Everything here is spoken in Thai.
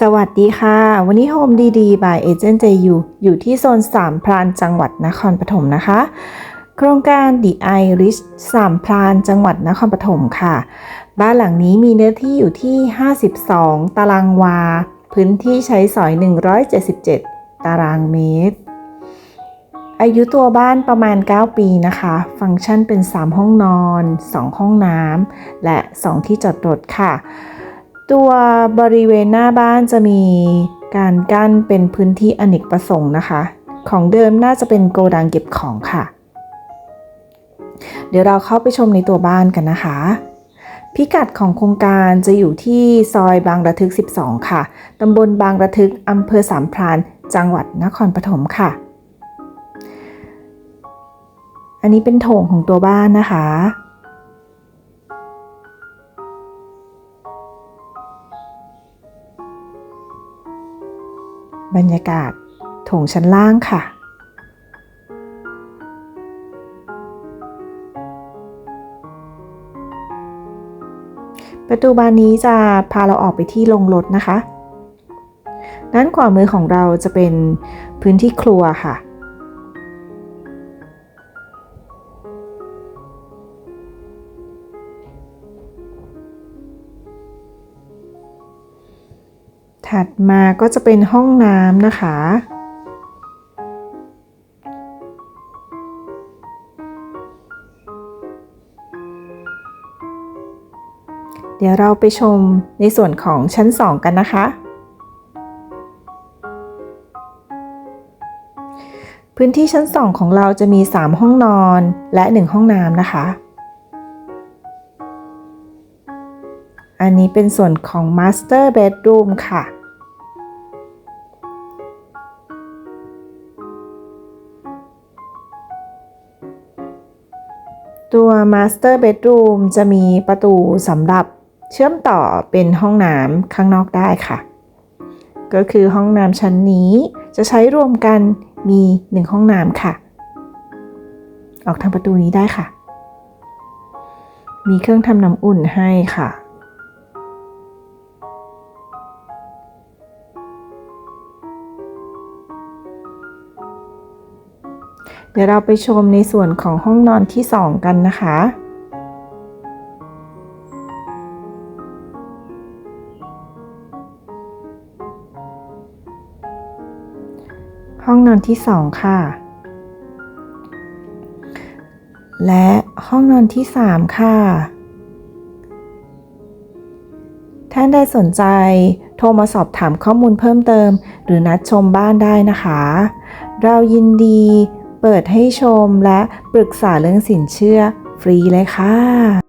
สวัสดีค่ะ วันนี้ Home ดีๆ by Agent JU อยู่ที่โซนสามพรานจังหวัดนครปฐมนะคะ โครงการ The Irish สามพรานจังหวัดนครปฐมค่ะ บ้านหลังนี้มีเนื้อที่อยู่ที่ 52 ตารางวา พื้นที่ใช้สอย 177 ตารางเมตร อายุตัวบ้านประมาณ 9 ปีนะคะ ฟังก์ชันเป็น 3 ห้องนอน 2 ห้องน้ำและ 2 ที่จอดรถค่ะ ตัวบริเวณหน้าบ้านจะมีการกั้นเป็นพื้นที่อเนกประสงค์นะคะ ของเดิมน่าจะเป็นโกดังเก็บของค่ะ เดี๋ยวเราเข้าไปชมในตัวบ้านกันนะคะ พิกัดของโครงการจะอยู่ที่ซอยบางระทึก 12 ค่ะ ตำบลบางระทึกอำเภอสามพราน จังหวัดนครปฐมค่ะ อันนี้เป็นโถงของตัวบ้านนะคะ บรรยากาศโถงชั้นล่างค่ะ ประตูบานนี้จะพาเราออกไปที่ลงรถนะคะ ด้านขวามือของเราจะเป็นพื้นที่ครัวค่ะ ถัดมาก็จะเป็นห้องน้ำนะคะ เดี๋ยวเราไปชมในส่วนของชั้น 2 กันนะคะพื้นที่ชั้น 2 ของเราจะมี 3 ห้องนอนและ 1 ห้องน้ำนะคะ อันนี้เป็นส่วนของ Master Bedroom ค่ะ ตัว Master Bedroom จะมีประตูสำหรับเชื่อมต่อเป็นห้องน้ำข้างนอกได้ค่ะ ก็คือห้องน้ำชั้นนี้จะใช้รวมกันมี 1 ห้องน้ำค่ะ ออกทางประตูนี้ได้ค่ะ มีเครื่องทำน้ำอุ่นให้ค่ะ เดี๋ยวเราไปชมในส่วนของห้องนอนที่ 2 กันนะคะ ห้องนอนที่ 2 ค่ะ และห้องนอนที่ 3 ค่ะ ท่านใดสนใจโทรมาสอบถามข้อมูลเพิ่มเติม หรือนัดชมบ้านได้นะคะ เรายินดี เปิดให้ชมและปรึกษาเรื่องสินเชื่อฟรีเลยค่ะ